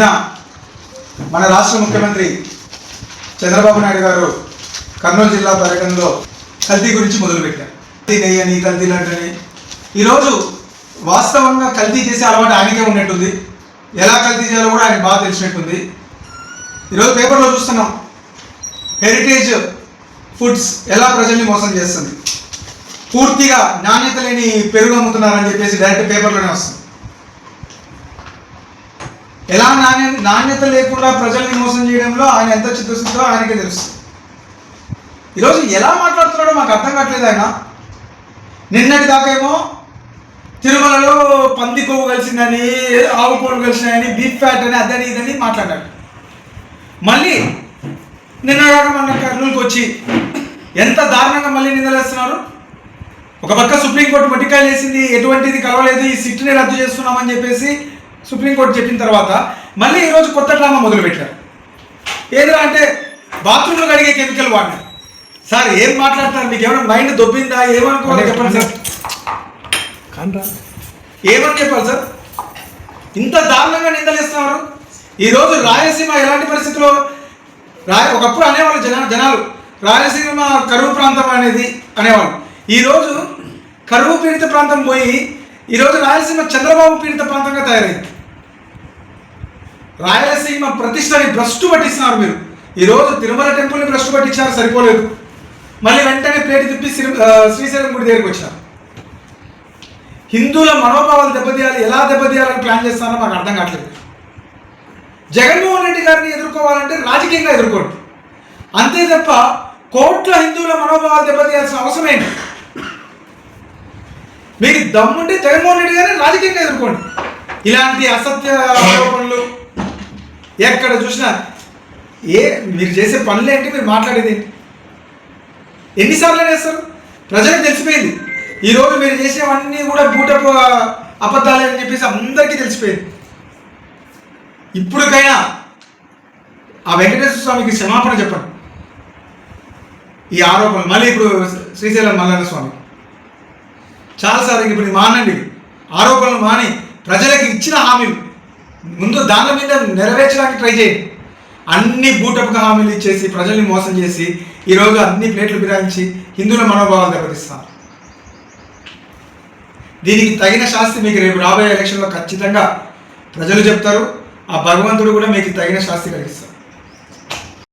నిన్న మన రాష్ట్ర ముఖ్యమంత్రి చంద్రబాబు నాయుడు గారు కర్నూలు జిల్లా పర్యటనలో కల్తీ గురించి మొదలుపెట్టారు. కల్తీ నెయ్యని కల్తీ లంటని ఈరోజు వాస్తవంగా కల్తీ చేసే అలవాటు ఆయనకే ఉన్నట్టుంది. ఎలా కల్తీ చేయాలో కూడా ఆయన బాగా తెలిసినట్టుంది. ఈరోజు పేపర్లో చూస్తున్నాం. హెరిటేజ్ ఫుడ్స్ ఎలా ప్రజల్ని మోసం చేస్తుంది. పూర్తిగా నాణ్యత లేని పెరుగు అమ్ముతున్నారని చెప్పేసి డైరెక్ట్ పేపర్లోనే వస్తుంది. ఎలా నాణ్య నాణ్యత లేకుండా ప్రజల్ని మోసం చేయడంలో ఆయన ఎంత చిత్తశుద్ధితో ఆయనకే తెలుస్తుంది ఈరోజు ఎలా మాట్లాడుతున్నాడో మాకు అర్థం కావట్లేదు ఆయన. నిన్నటి దాకేమో తిరుమలలో పంది కొవ్వు కలిసిందని ఆవు కొవ్వు కలిసినాయని బీఫ్ ఫ్యాట్ అని అదని ఇదని మాట్లాడాడు. మళ్ళీ నిన్న దాకా మన కర్నూలుకి వచ్చి ఎంత దారుణంగా మళ్ళీ నిందలేస్తున్నారు ఒక పక్క సుప్రీంకోర్టు మట్టికాయలు వేసింది ఎటువంటిది కలవలేదు ఈ సిట్ని రద్దు చేస్తున్నామని చెప్పేసి సుప్రీంకోర్టు చెప్పిన తర్వాత మళ్ళీ ఈరోజు కొత్త డ్రామా మొదలుపెట్టారు. ఏదిరా అంటే బాత్రూంలో కడిగే కెమికల్ వాడినారు సార్ ఏం మాట్లాడతారు? మీకు ఏమైనా మైండ్ దొబ్బిందా? ఏమనుకోవాలి చెప్పండి సార్. కానరా? ఏమని చెప్పాలి సార్? ఇంత దారుణంగా నిందలేస్తున్నారు. ఈరోజు రాయలసీమ ఎలాంటి పరిస్థితుల్లో రాయ ఒకప్పుడు అనేవాళ్ళు జన జనాలు రాయలసీమ కరువు ప్రాంతం అనేది అనేవాళ్ళు. ఈరోజు కరువు పీడిత ప్రాంతం పోయి ఈరోజు రాయలసీమ చంద్రబాబు పీడిత ప్రాంతంగా తయారైంది. రాయలసీమ ప్రతిష్టని భ్రష్టు పట్టిస్తున్నారు మీరు. ఈరోజు తిరుమల టెంపుల్ని భ్రష్టు పట్టించారు సరిపోలేదు. మళ్ళీ వెంటనే ప్లేట్ తిప్పి శ్రీ- శ్రీశైలం గుడి దగ్గరికి వచ్చారు. హిందువుల మనోభావాలు దెబ్బతీయాలి ఎలా దెబ్బతీయాలని ప్లాన్ చేస్తారో మాకు అర్థం కావట్లేదు. జగన్మోహన్ రెడ్డి గారిని ఎదుర్కోవాలంటే రాజకీయంగా ఎదుర్కోండి. అంతే తప్ప కోట్ల హిందువుల మనోభావాలు దెబ్బతీయాల్సిన అవసరం ఏంటి? మీకు దమ్ముంటే జగన్మోహన్ రెడ్డి గారిని రాజకీయంగా ఎదుర్కోండి. ఇలాంటి అసత్య ఆరోపణలు ఎక్కడ చూసినా ఏ మీరు చేసే పనులు ఏంటి? మీరు మాట్లాడేది ఏంటి? ఎన్నిసార్లు వేస్తారు ప్రజలకు తెలిసిపోయింది. ఈరోజు మీరు చేసేవన్నీ కూడా బూటపు అబద్ధాలే అని చెప్పేసి అందరికీ తెలిసిపోయింది. ఇప్పటికైనా ఆ వెంకటేశ్వర స్వామికి క్షమాపణ చెప్పండి. ఈ ఆరోపణలు మళ్ళీ ఇప్పుడు శ్రీశైలం మల్లన్న స్వామి. చాలాసార్లు ఇంక ఇప్పుడు మానండి. ఆరోపణలు మాని ప్రజలకు ఇచ్చిన హామీలు ముందు దాని మీద నెరవేర్చడానికి ట్రై చేయండి. అన్ని బూటపుగా హామీలు ఇచ్చేసి ప్రజల్ని మోసం చేసి ఈరోజు అన్ని ప్లేట్లు బిరాయించి హిందువుల మనోభావాలు దెబ్బతిస్తారు దీనికి తగిన శాస్తి మీకు రేపు రాబోయే ఎలక్షన్లో ఖచ్చితంగా ప్రజలు చెప్తారు. ఆ భగవంతుడు కూడా మీకు తగిన శాస్తి కలిగిస్తారు